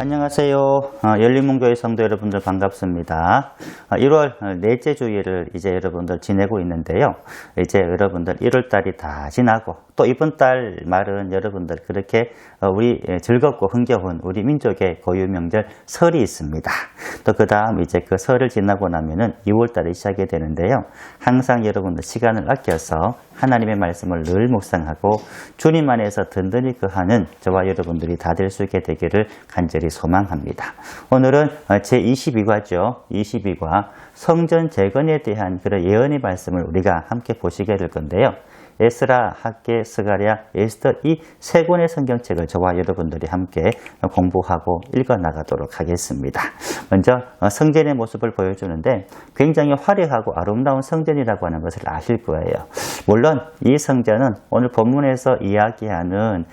안녕하세요. 어, 열린문교회 성도 여러분들 반갑습니다. 어, 1월 넷째 주일을 이제 여러분들 지내고 있는데요. 이제 여러분들 1월 달이 다 지나고 또 이번 달 말은 여러분들 그렇게 어, 우리 즐겁고 흥겨운 우리 민족의 고유 명절 설이 있습니다. 또 그 다음 이제 그 설을 지나고 나면은 2월 달이 시작이 되는데요. 항상 여러분들 시간을 아껴서 하나님의 말씀을 늘 묵상하고 주님 안에서 든든히 거하는 저와 여러분들이 다 될 수 있게 되기를 간절히 소망합니다. 오늘은 제22과죠. 22과 성전 재건에 대한 그런 예언의 말씀을 우리가 함께 보시게 될 건데요. 에스라, 학계, 스가랴, 에스더 이세 권의 성경책을 저와 여러분들이 함께 공부하고 읽어 나가도록 하겠습니다. 먼저 성전의 모습을 보여주는데 굉장히 화려하고 아름다운 성전이라고 하는 것을 아실 거예요. 물론 이 성전은 오늘 본문에서 이야기하는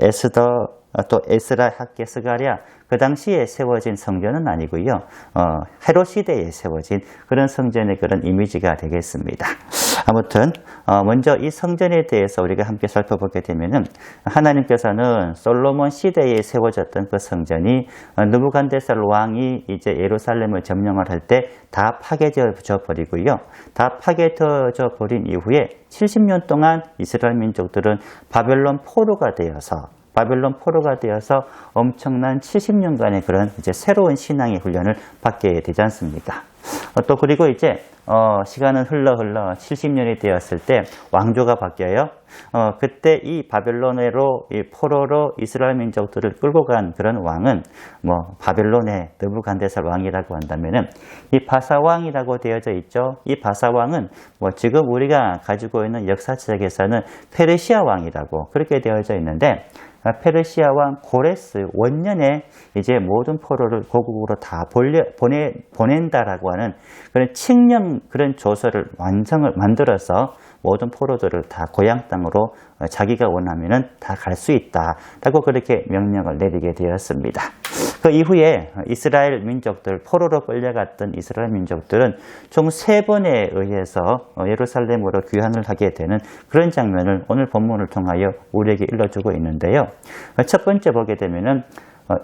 에스더 또 에스라 학계 스가랴 그 당시에 세워진 성전은 아니고요. 어, 헤로 시대에 세워진 그런 성전의 그런 이미지가 되겠습니다. 아무튼 어, 먼저 이 성전에 대해서 우리가 함께 살펴보게 되면은 하나님께서는 솔로몬 시대에 세워졌던 그 성전이 어, 느부간데살 왕이 이제 예루살렘을 점령을 할 때 다 파괴져 버리고요. 다 파괴져 버린 이후에 70년 동안 이스라엘 민족들은 바벨론 포로가 되어서 바벨론 포로가 되어서 엄청난 70년간의 그런 이제 새로운 신앙의 훈련을 받게 되지 않습니까? 어, 또 그리고 이제 어, 시간은 흘러 흘러 70년이 되었을 때 왕조가 바뀌어요. 어, 그때 이 바벨론으로 이 포로로 이스라엘 민족들을 끌고 간 그런 왕은 뭐 바벨론의 느부간데살 왕이라고 한다면은 이 바사 왕이라고 되어져 있죠. 이 바사 왕은 뭐 지금 우리가 가지고 있는 역사책에서는 페르시아 왕이라고 그렇게 되어져 있는데 페르시아 왕 고레스 원년에 이제 모든 포로를 고국으로 다 보내, 보낸다라고 하는 그런 칙령 그런 조서를 완성을 만들어서 모든 포로들을 다 고향 땅으로 자기가 원하면은 다 갈 수 있다라고 그렇게 명령을 내리게 되었습니다. 그 이후에 이스라엘 민족들 포로로 끌려갔던 이스라엘 민족들은 총 세 번에 의해서 예루살렘으로 귀환을 하게 되는 그런 장면을 오늘 본문을 통하여 우리에게 일러주고 있는데요. 첫 번째 보게 되면은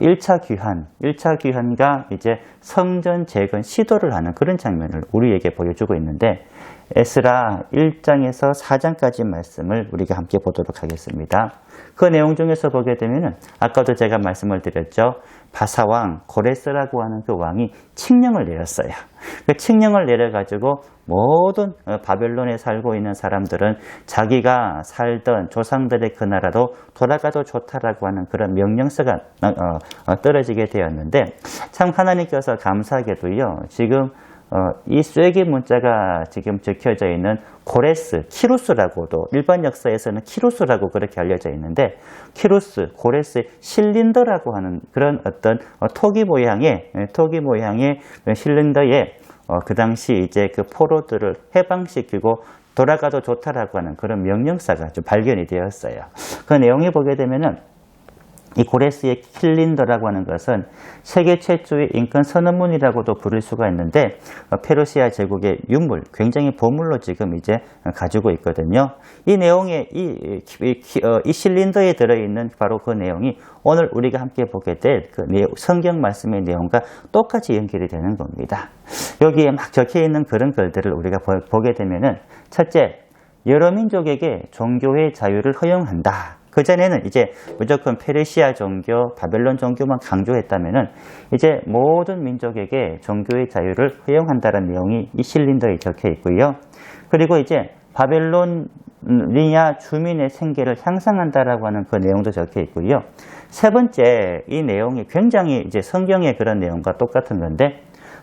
1차 귀환, 1차 귀환과 이제 성전 재건 시도를 하는 그런 장면을 우리에게 보여주고 있는데 에스라 1장에서 4장까지 말씀을 우리가 함께 보도록 하겠습니다. 그 내용 중에서 보게 되면 아까도 제가 말씀을 드렸죠. 바사왕 고레스라고 하는 그 왕이 칙령을 내렸어요. 그 칙령을 내려가지고 모든 어, 바벨론에 살고 있는 사람들은 자기가 살던 조상들의 그 나라로 돌아가도 좋다라고 하는 그런 명령서가 어, 어, 떨어지게 되었는데 참 하나님께서 감사하게도요. 지금 어, 이 쐐기 문자가 지금 적혀져 있는 고레스, 키루스라고도 일반 역사에서는 키루스라고 그렇게 알려져 있는데 키루스, 고레스, 실린더라고 하는 그런 어떤 어, 토기 모양의 예, 토기 모양의 그 실린더에 어, 그 당시 이제 그 포로들을 해방시키고 돌아가도 좋다라고 하는 그런 명령사가 좀 발견이 되었어요. 그 내용을 보게 되면은 이 고레스의 킬린더라고 하는 것은 세계 최초의 인권 선언문이라고도 부를 수가 있는데 어, 페르시아 제국의 유물, 굉장히 보물로 지금 이제 가지고 있거든요. 이 내용에 이, 이, 어, 이 실린더에 들어있는 바로 그 내용이 오늘 우리가 함께 보게 될 그 성경 말씀의 내용과 똑같이 연결이 되는 겁니다. 여기에 막 적혀 있는 그런 글들을 우리가 보게 되면은 첫째, 여러 민족에게 종교의 자유를 허용한다. 그전에는 이제 무조건 페르시아 종교, 바벨론 종교만 강조했다면은 이제 모든 민족에게 종교의 자유를 허용한다는 내용이 이 실린더에 적혀 있고요. 그리고 이제 바벨론리아 주민의 생계를 향상한다라고 하는 그 내용도 적혀 있고요. 세 번째, 이 내용이 굉장히 이제 성경의 그런 내용과 똑같은 건데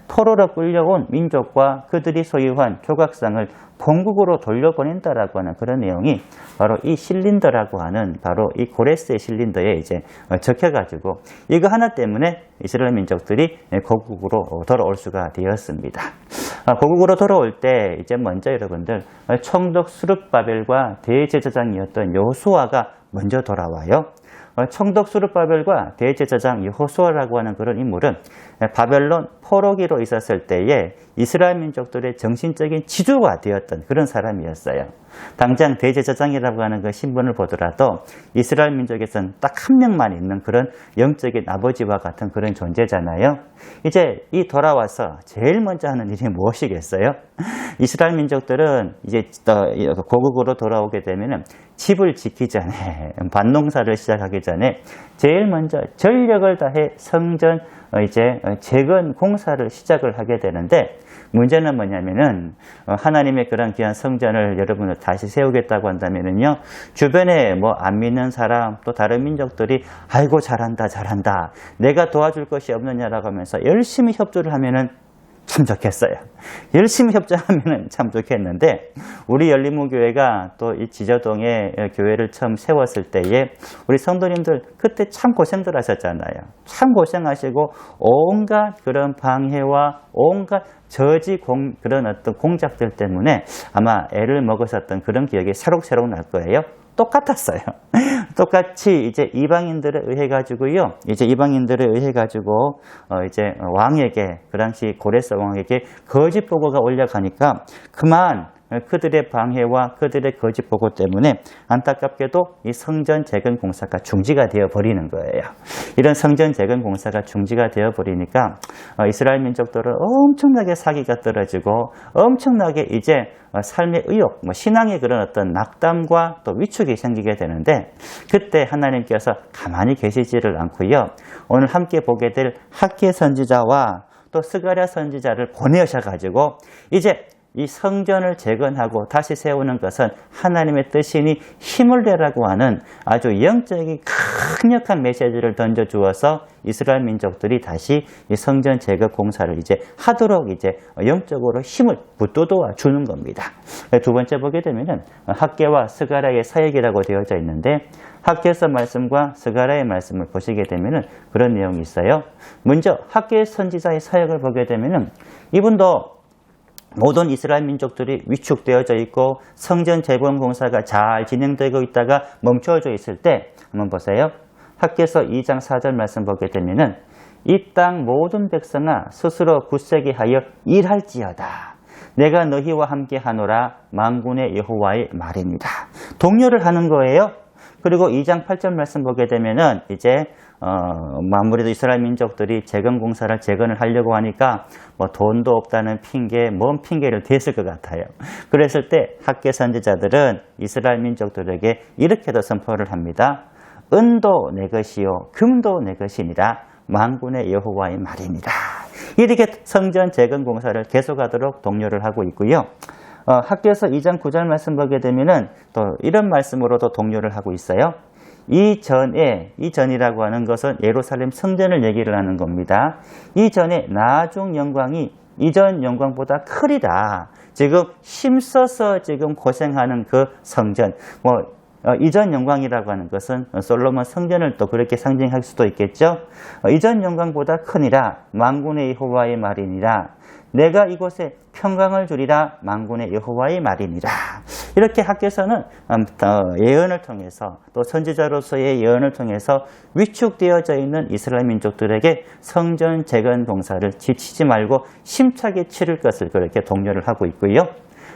포로로 끌려온 민족과 그들이 소유한 조각상을 본국으로 돌려보낸다라고 하는 그런 내용이 바로 이 실린더라고 하는 바로 이 고레스의 실린더에 이제 적혀가지고 이거 하나 때문에 이스라엘 민족들이 고국으로 돌아올 수가 되었습니다. 아, 고국으로 돌아올 때 이제 먼저 여러분들 청독 수르바벨과 대제사장이었던 여호수아가 먼저 돌아와요. 어, 청독 수르바벨과 대제사장 여호수아라고 하는 그런 인물은 바벨론 포로기로 있었을 때에 이스라엘 민족들의 정신적인 지주가 되었던 그런 사람이었어요. 당장 대제사장이라고 하는 그 신분을 보더라도 이스라엘 민족에서는 딱한 명만 있는 그런 영적인 아버지와 같은 그런 존재잖아요. 이제 이 돌아와서 제일 먼저 하는 일이 무엇이겠어요? 이스라엘 민족들은 이제 고국으로 돌아오게 되면은 집을 지키 전에 반농사를 시작하기 전에 제일 먼저 전력을 다해 성전 어, 이제 재건 공사를 시작을 하게 되는데 문제는 뭐냐면은 어, 하나님의 그런 귀한 성전을 여러분을 다시 세우겠다고 한다면은요 주변에 뭐 안 믿는 사람 또 다른 민족들이 아이고 잘한다 잘한다. 내가 도와줄 것이 없느냐라고 하면서 열심히 협조를 하면은 참 좋겠어요. 열심히 협조하면 참 좋겠는데 우리 열린문교회가 또 이 지저동에 교회를 처음 세웠을 때에 우리 성도님들 그때 참 고생들 하셨잖아요. 참 고생하시고 온갖 그런 방해와 온갖 저지 공, 그런 어떤 공작들 때문에 아마 애를 먹으셨던 그런 기억이 새록새록 날 거예요. 똑같았어요. 똑같이 이제 이방인들에 의해 가지고요. 이제 이방인들에 의해 가지고 어 이제 왕에게 그 당시 고레스 왕에게 거짓 보고가 올려가니까 그만 그들의 방해와 그들의 거짓 보고 때문에 안타깝게도 이 성전 재건 공사가 중지가 되어 버리는 거예요. 이런 성전 재건 공사가 중지가 되어 버리니까 어, 이스라엘 민족들은 엄청나게 사기가 떨어지고 엄청나게 이제 어, 삶의 의욕, 뭐 신앙의 그런 어떤 낙담과 또 위축이 생기게 되는데 그때 하나님께서 가만히 계시지를 않고요. 오늘 함께 보게 될 학계 선지자와 또 스가랴 선지자를 보내셔 가지고 이제 이 성전을 재건하고 다시 세우는 것은 하나님의 뜻이니 힘을 내라고 하는 아주 영적인 강력한 메시지를 던져 주어서 이스라엘 민족들이 다시 이 성전 재건 공사를 이제 하도록 이제 영적으로 힘을 붙돋아 주는 겁니다. 두 번째 보게 되면은 학계와 스가라의 사역이라고 되어져 있는데 학계서 말씀과 스가라의 말씀을 보시게 되면은 그런 내용이 있어요. 먼저 학계 선지자의 사역을 보게 되면은 이분도 모든 이스라엘 민족들이 위축되어져 있고 성전 재건 공사가 잘 진행되고 있다가 멈춰져 있을 때 한번 보세요. 학계서 2장 4절 말씀 보게 되면은 이 땅 모든 백성아 스스로 굳세게 하여 일할지어다. 내가 너희와 함께 하노라 망군의 여호와의 말입니다. 동료를 하는 거예요. 그리고 2장 8절 말씀 보게 되면은 이제 어, 아무래도 이스라엘 민족들이 재건 공사를 재건을 하려고 하니까 뭐 돈도 없다는 핑계, 뭔 핑계를 댔을 것 같아요. 그랬을 때 학계 선지자들은 이스라엘 민족들에게 이렇게도 선포를 합니다. 은도 내 것이요, 금도 내 것이니라 만군의 여호와의 말입니다. 이렇게 성전 재건 공사를 계속하도록 독려를 하고 있고요. 어, 학교에서 2장 9절 말씀 보게 되면은 또 이런 말씀으로도 독려를 하고 있어요. 이전에 이전이라고 하는 것은 예루살렘 성전을 얘기를 하는 겁니다. 이전에 나중 영광이 이전 영광보다 크리다. 지금 힘써서 지금 고생하는 그 성전, 뭐 어, 이전 영광이라고 하는 것은 솔로몬 성전을 또 그렇게 상징할 수도 있겠죠. 어, 이전 영광보다 크니라 망군의 여호와의 말이니라 내가 이곳에 평강을 주리라 망군의 여호와의 말이니라. 이렇게 학교에서는 음, 예언을 통해서 또 선지자로서의 예언을 통해서 위축되어져 있는 이스라엘 민족들에게 성전 재건 공사를 지치지 말고 심차게 치를 것을 그렇게 독려를 하고 있고요.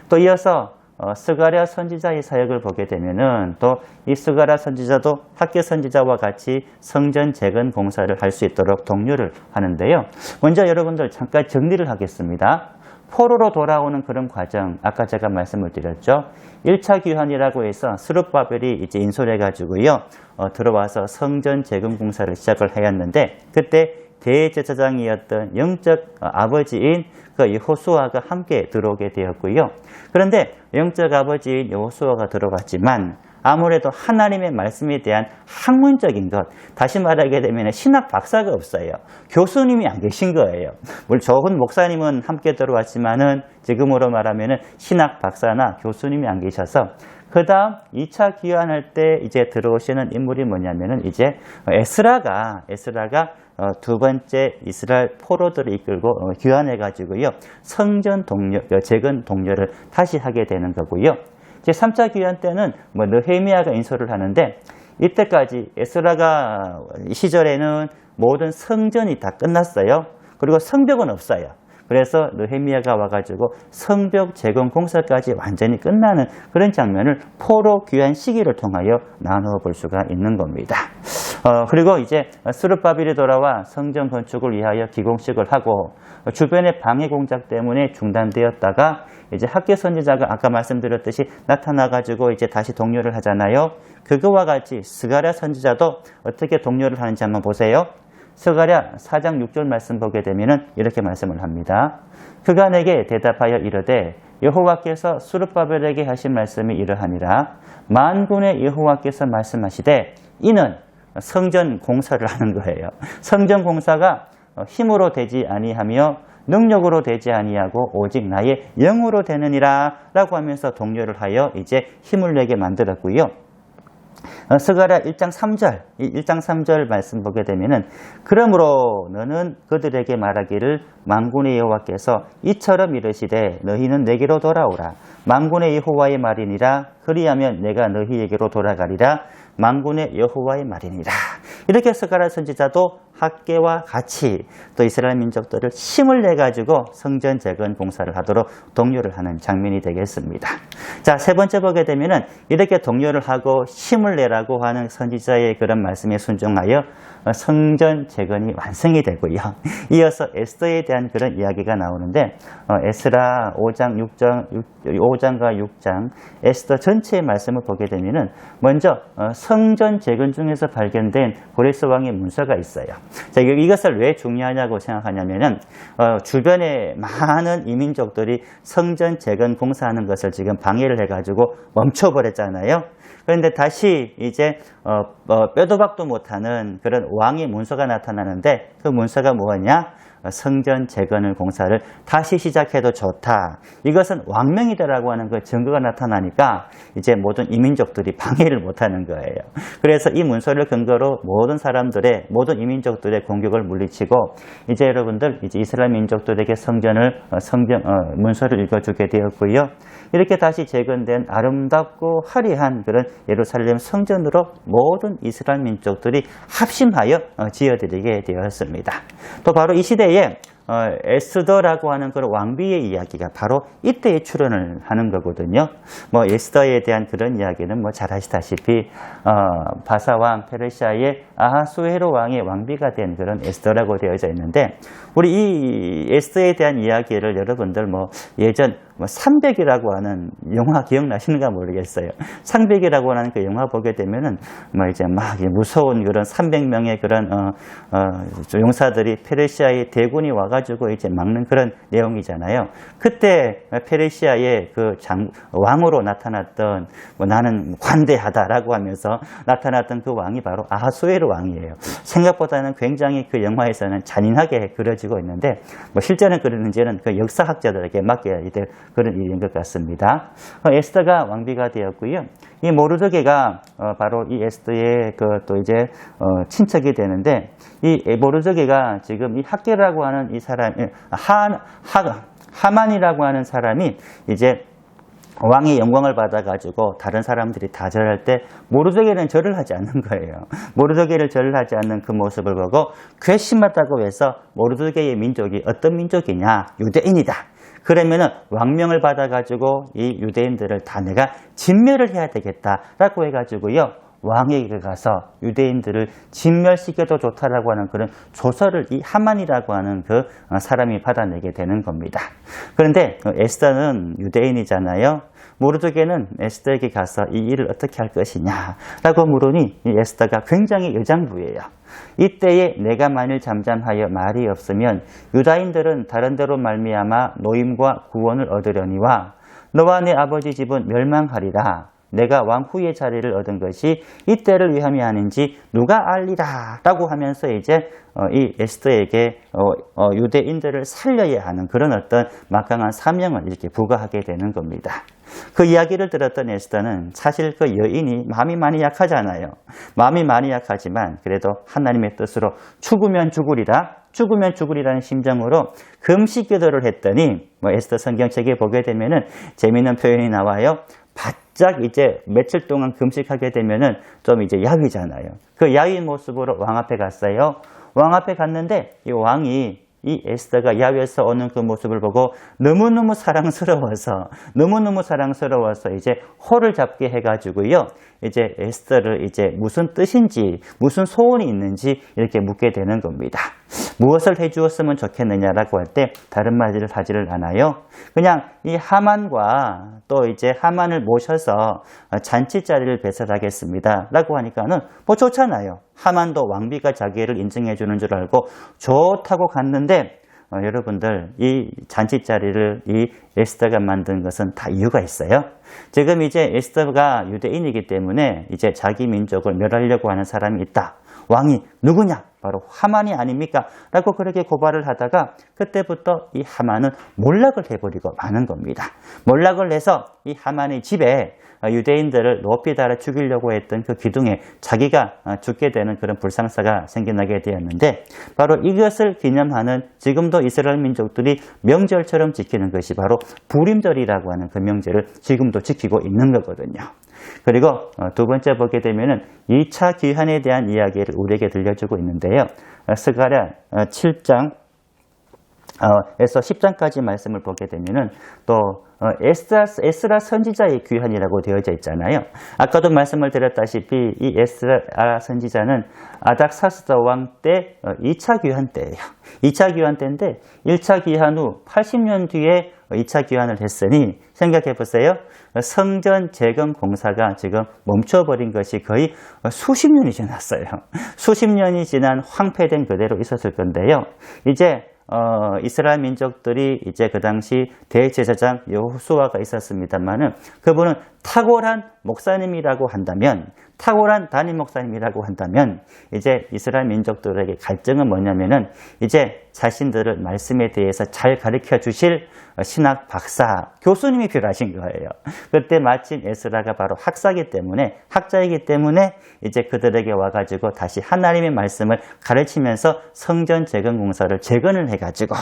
또 이어서 어, 스가랴 선지자의 사역을 보게 되면은 또 이 스가랴 선지자도 학교 선지자와 같이 성전 재건 공사를 할 수 있도록 독려를 하는데요. 먼저 여러분들 잠깐 정리를 하겠습니다. 포로로 돌아오는 그런 과정, 아까 제가 말씀을 드렸죠. 1차 귀환이라고 해서 스룹바벨이 이제 인솔해 가지고요. 어, 들어와서 성전 재건 공사를 시작을 하였는데 그때 대제사장이었던 영적 아버지인 그 여호수아가 함께 들어오게 되었고요. 그런데 영적 아버지인 여호수아가 들어갔지만 아무래도 하나님의 말씀에 대한 학문적인 것, 다시 말하게 되면 신학 박사가 없어요. 교수님이 안 계신 거예요. 물론 좋은 목사님은 함께 들어왔지만은 지금으로 말하면 신학 박사나 교수님이 안 계셔서 그 다음 2차 귀환할 때 이제 들어오시는 인물이 뭐냐면은 이제 에스라가, 에스라가 어, 두 번째 이스라엘 포로들을 이끌고 어, 귀환해 가지고요. 성전 동료, 어, 재건 동료를 다시 하게 되는 거고요. 제 3차 귀환 때는 뭐 느헤미야가 인솔을 하는데 이때까지 에스라가 시절에는 모든 성전이 다 끝났어요. 그리고 성벽은 없어요. 그래서 느헤미야가 와가지고 성벽 재건 공사까지 완전히 끝나는 그런 장면을 포로 귀한 시기를 통하여 나누어 볼 수가 있는 겁니다. 어, 그리고 이제 수르바빌이 돌아와 성전 건축을 위하여 기공식을 하고 주변의 방해 공작 때문에 중단되었다가 이제 학계 선지자가 아까 말씀드렸듯이 나타나가지고 이제 다시 동료를 하잖아요. 그거와 같이 스가랴 선지자도 어떻게 동료를 하는지 한번 보세요. 스가랴 4장 6절 말씀 보게 되면은 이렇게 말씀을 합니다. 그가 내게 대답하여 이르되 여호와께서 수르바벨에게 하신 말씀이 이러하니라 만군의 여호와께서 말씀하시되 이는 성전 공사를 하는 거예요. 성전 공사가 힘으로 되지 아니하며 능력으로 되지 아니하고 오직 나의 영으로 되느니라 라고 하면서 동료를 하여 이제 힘을 내게 만들었고요. 어, 스가랴 1장 3절, 이 1장 3절 말씀 보게 되면은 그러므로 너는 그들에게 말하기를 만군의 여호와께서 이처럼 이르시되 너희는 내게로 돌아오라 만군의 여호와의 말이니라 그리하면 내가 너희에게로 돌아가리라 만군의 여호와의 말이니라 이렇게 스가랴 선지자도 학계와 같이 또 이스라엘 민족들을 힘을 내 가지고 성전 재건 공사를 하도록 독려를 하는 장면이 되겠습니다. 자, 세 번째 보게 되면은 이렇게 독려를 하고 힘을 내라고 하는 선지자의 그런 말씀에 순종하여 성전 재건이 완성이 되고요. 이어서 에스더에 대한 그런 이야기가 나오는데 어, 에스라 5장 6장 5장과 6장 에스더 전체의 말씀을 보게 되면은 먼저 어, 성전 재건 중에서 발견된 고레스 왕의 문서가 있어요. 자, 이것을 왜 중요하냐고 생각하냐면은 어, 주변에 많은 이민족들이 성전 재건 공사하는 것을 지금 방해를 해가지고 멈춰버렸잖아요. 그런데 다시 이제 어, 어, 뼈도 박도 못하는 그런 왕의 문서가 나타나는데 그 문서가 뭐냐? 성전 재건을 공사를 다시 시작해도 좋다. 이것은 왕명이다라고 하는 그 증거가 나타나니까 이제 모든 이민족들이 방해를 못하는 거예요. 그래서 이 문서를 근거로 모든 사람들의 모든 이민족들의 공격을 물리치고 이제 여러분들 이제 이스라엘 민족들에게 성전을 어, 성경 어, 문서를 읽어주게 되었고요. 이렇게 다시 재건된 아름답고 화려한 그런 예루살렘 성전으로 모든 이스라엘 민족들이 합심하여 어, 지어드리게 되었습니다. 또 바로 이 시대 에 어, 에스더라고 하는 그런 왕비의 이야기가 바로 이때에 출연을 하는 거거든요. 뭐 에스더에 대한 그런 이야기는 뭐 잘 아시다시피 어, 바사왕 페르시아의 아하수헤로 왕의 왕비가 된 그런 에스더라고 되어져 있는데 우리 이 에스더에 대한 이야기를 여러분들 뭐 예전 뭐 300이라고 하는 영화 기억나시는가 모르겠어요. 300이라고 하는 그 영화 보게 되면은 뭐 이제 막 무서운 그런 300명의 그런 어, 어, 용사들이 페르시아의 대군이 와가지고 이제 막는 그런 내용이잖아요. 그때 페르시아의 그 장, 왕으로 나타났던 뭐 나는 관대하다라고 하면서 나타났던 그 왕이 바로 아하수에르 왕이에요. 생각보다는 굉장히 그 영화에서는 잔인하게 그려지고 있는데 뭐 실제는 그러는지는 그 역사학자들에게 맡겨야 될 그런 일인 것 같습니다. 어, 에스더가 왕비가 되었고요. 이 모르드게가 어, 바로 이 에스더의 그 또 이제 어, 친척이 되는데 이 모르드게가 지금 이 학계라고 하는 이 사람 하, 하 하만이라고 하는 사람이 이제 왕의 영광을 받아가지고 다른 사람들이 다 절할 때 모르드게는 절을 하지 않는 거예요. 모르드게를 절을 하지 않는 그 모습을 보고 괘씸하다고 해서 모르드게의 민족이 어떤 민족이냐? 유대인이다. 그러면은 왕명을 받아가지고 이 유대인들을 다 내가 진멸을 해야 되겠다라고 해가지고요. 왕에게 가서 유대인들을 진멸시켜도 좋다라고 하는 그런 조서를 이 하만이라고 하는 그 사람이 받아내게 되는 겁니다. 그런데 에스더는 유대인이잖아요. 모르드게는 에스더에게 가서 이 일을 어떻게 할 것이냐라고 물으니 이 에스더가 굉장히 여장부예요. 이때에 내가 만일 잠잠하여 말이 없으면 유다인들은 다른 데로 말미암아 노임과 구원을 얻으려니와 너와 내 아버지 집은 멸망하리라. 내가 왕 후의 자리를 얻은 것이 이때를 위함이 아닌지 누가 알리라 라고 하면서 이제 어, 이 에스더에게 어, 어, 유대인들을 살려야 하는 그런 어떤 막강한 사명을 이렇게 부과하게 되는 겁니다. 그 이야기를 들었던 에스더는 사실 그 여인이 마음이 많이 약하잖아요. 마음이 많이 약하지만 그래도 하나님의 뜻으로 죽으면 죽으리라 죽으면 죽으리라는 심정으로 금식 기도를 했더니 뭐 에스더 성경책에 보게 되면은 재미있는 표현이 나와요. 바짝 이제 며칠 동안 금식하게 되면은 좀 이제 야위잖아요. 그 야위 모습으로 왕 앞에 갔어요. 왕 앞에 갔는데 이 왕이 이 에스더가 야외에서 오는 그 모습을 보고 너무너무 사랑스러워서 너무너무 사랑스러워서 이제 호를 잡게 해가지고요. 이제 에스더를 이제 무슨 뜻인지 무슨 소원이 있는지 이렇게 묻게 되는 겁니다. 무엇을 해주었으면 좋겠느냐라고 할 때 다른 말을 하지를 않아요. 그냥 이 하만과 또 이제 하만을 모셔서 잔치 자리를 배설하겠습니다라고 하니까는 뭐 좋잖아요. 하만도 왕비가 자기를 인정해 주는 줄 알고 좋다고 갔는데 어, 여러분들 이 잔치 자리를 이 에스더가 만든 것은 다 이유가 있어요. 지금 이제 에스더가 유대인이기 때문에 이제 자기 민족을 멸하려고 하는 사람이 있다. 왕이 누구냐? 바로 하만이 아닙니까? 라고 그렇게 고발을 하다가 그때부터 이 하만은 몰락을 해버리고 마는 겁니다. 몰락을 해서 이 하만의 집에 유대인들을 높이 달아 죽이려고 했던 그 기둥에 자기가 죽게 되는 그런 불상사가 생겨나게 되었는데 바로 이것을 기념하는 지금도 이스라엘 민족들이 명절처럼 지키는 것이 바로 부림절이라고 하는 그 명절을 지금도 지키고 있는 거거든요. 그리고 어, 두 번째 보게 되면은 2차 귀환에 대한 이야기를 우리에게 들려주고 있는데요. 어, 스가랴 7장 어, 에서 10장까지 말씀을 보게 되면은 또 에스라, 에스라 선지자의 귀환이라고 되어져 있잖아요. 아까도 말씀을 드렸다시피 이 에스라 선지자는 아닥사스다 왕 때 2차 귀환 때예요. 2차 귀환 때인데 1차 귀환 후 80년 뒤에 2차 귀환을 했으니 생각해 보세요. 성전 재건 공사가 지금 멈춰버린 것이 거의 수십 년이 지났어요. 수십 년이 지난 황폐된 그대로 있었을 건데요. 이제 어, 이스라엘 민족들이 이제 그 당시 대제사장 여호수아가 있었습니다만은 그분은 탁월한 목사님이라고 한다면 탁월한 담임 목사님이라고 한다면 이제 이스라엘 민족들에게 갈증은 뭐냐면은 이제 자신들을 말씀에 대해서 잘 가르쳐 주실 신학 박사 교수님이 필요하신 거예요. 그때 마침 에스라가 바로 학사기 때문에 학자이기 때문에 이제 그들에게 와가지고 다시 하나님의 말씀을 가르치면서 성전 재건 공사를 재건을 해가지고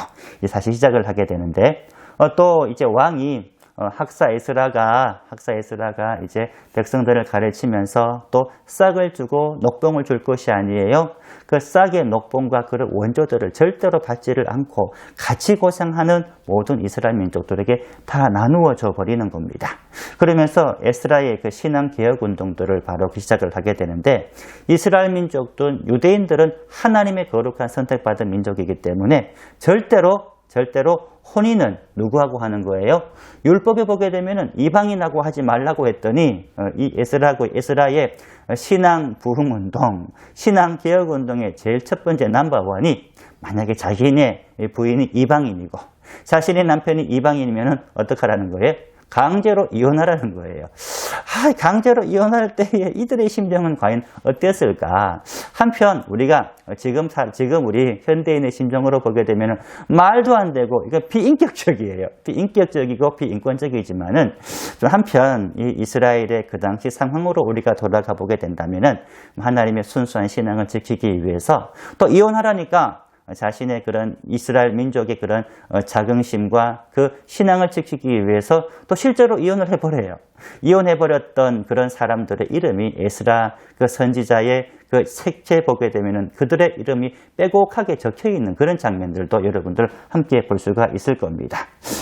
다시 시작을 하게 되는데 어, 또 이제 왕이 어, 학사 에스라가 학사 에스라가 이제 백성들을 가르치면서 또 싹을 주고 녹봉을 줄 것이 아니에요. 그 싹의 녹봉과 그런 원조들을 절대로 받지를 않고 같이 고생하는 모든 이스라엘 민족들에게 다 나누어 줘 버리는 겁니다. 그러면서 에스라의 그 신앙 개혁 운동들을 바로 그 시작을 하게 되는데 이스라엘 민족들 유대인들은 하나님의 거룩한 선택받은 민족이기 때문에 절대로 절대로 혼인은 누구하고 하는 거예요? 율법에 보게 되면은 이방인하고 하지 말라고 했더니 어, 이 에스라고 에스라의 신앙 부흥 운동, 신앙 개혁 운동의 제일 첫 번째 넘버원이 만약에 자기네 부인이 이방인이고 자신의 남편이 이방인이면은 어떡하라는 거예요? 강제로 이혼하라는 거예요. 아, 강제로 이혼할 때에 이들의 심정은 과연 어땠을까? 한편 우리가 지금 지금 우리 현대인의 심정으로 보게 되면 말도 안 되고 이거 비인격적이에요. 비인격적이고 비인권적이지만은 좀 한편 이 이스라엘의 그 당시 상황으로 우리가 돌아가 보게 된다면은 하나님의 순수한 신앙을 지키기 위해서 또 이혼하라니까 자신의 그런 이스라엘 민족의 그런 어, 자긍심과 그 신앙을 지키기 위해서 또 실제로 이혼을 해버려요. 이혼해버렸던 그런 사람들의 이름이 에스라 그 선지자의 그 색채 보게 되면은 그들의 이름이 빼곡하게 적혀 있는 그런 장면들도 여러분들 함께 볼 수가 있을 겁니다.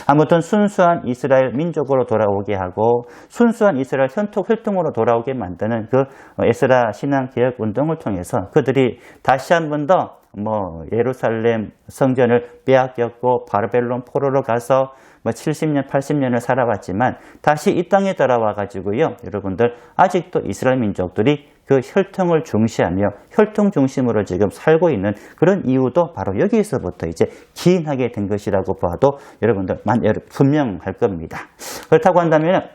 아무튼 순수한 이스라엘 민족으로 돌아오게 하고 순수한 이스라엘 현토 활동으로 돌아오게 만드는 그 에스라 신앙 개혁 운동을 통해서 그들이 다시 한 번 더 뭐 예루살렘 성전을 빼앗겼고 바르벨론 포로로 가서 뭐 70년, 80년을 살아왔지만 다시 이 땅에 돌아와 가지고요. 여러분들 아직도 이스라엘 민족들이 그 혈통을 중시하며 혈통 중심으로 지금 살고 있는 그런 이유도 바로 여기에서부터 이제 기인하게 된 것이라고 봐도 여러분들 분명할 겁니다. 그렇다고 한다면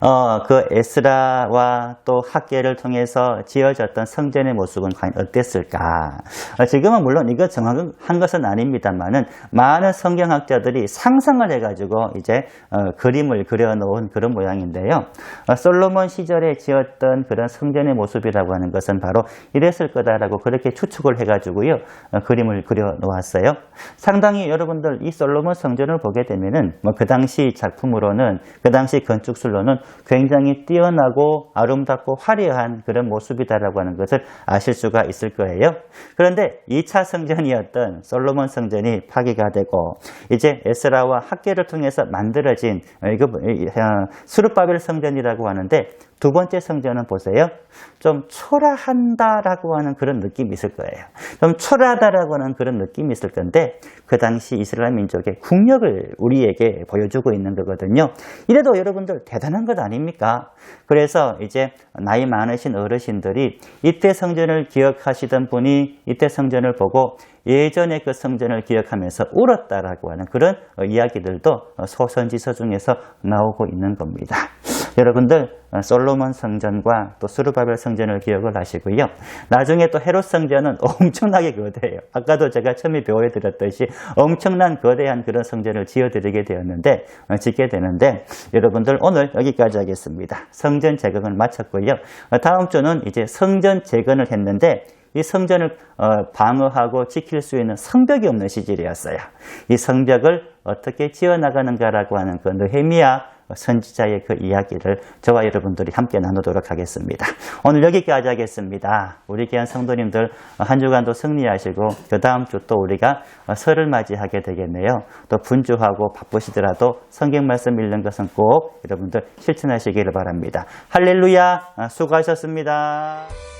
어, 그 에스라와 또 학계를 통해서 지어졌던 성전의 모습은 과연 어땠을까? 어, 지금은 물론 이거 정확한 것은 아닙니다만은 많은 성경학자들이 상상을 해가지고 이제 어, 그림을 그려놓은 그런 모양인데요. 어, 솔로몬 시절에 지었던 그런 성전의 모습이라고 하는 것은 바로 이랬을 거다라고 그렇게 추측을 해가지고요. 어, 그림을 그려놓았어요. 상당히 여러분들 이 솔로몬 성전을 보게 되면은 뭐 그 당시 작품으로는 그 당시 건축술로는 굉장히 뛰어나고 아름답고 화려한 그런 모습이다라고 하는 것을 아실 수가 있을 거예요. 그런데 2차 성전이었던 솔로몬 성전이 파괴가 되고 이제 에스라와 학계를 통해서 만들어진 어, 뭐, 이, 어, 수르바벨 성전이라고 하는데 두 번째 성전은 보세요. 좀 초라한다라고 하는 그런 느낌이 있을 거예요. 좀 초라하다라고 하는 그런 느낌이 있을 건데 그 당시 이스라엘 민족의 국력을 우리에게 보여주고 있는 거거든요. 이래도 여러분들 대단한 것 아닙니까? 그래서 이제 나이 많으신 어르신들이 이때 성전을 기억하시던 분이 이때 성전을 보고 예전에 그 성전을 기억하면서 울었다라고 하는 그런 어, 이야기들도 어, 소선지서 중에서 나오고 있는 겁니다. 여러분들 어, 솔로몬 성전과 또 수르바벨 성전을 기억을 하시고요. 나중에 또 헤롯 성전은 엄청나게 거대해요. 아까도 제가 처음에 배워드렸듯이 엄청난 거대한 그런 성전을 지어드리게 되었는데 어, 짓게 되는데 여러분들 오늘 여기까지 하겠습니다. 성전 재건을 마쳤고요. 어, 다음 주는 이제 성전 재건을 했는데 이 성전을 어, 방어하고 지킬 수 있는 성벽이 없는 시절이었어요. 이 성벽을 어떻게 지어나가는가라고 하는 그 느헤미야 선지자의 그 이야기를 저와 여러분들이 함께 나누도록 하겠습니다. 오늘 여기까지 하겠습니다. 우리 귀한 성도님들 한 주간도 승리하시고 그 다음 주 또 우리가 설을 맞이하게 되겠네요. 또 분주하고 바쁘시더라도 성경 말씀 읽는 것은 꼭 여러분들 실천하시기를 바랍니다. 할렐루야 수고하셨습니다.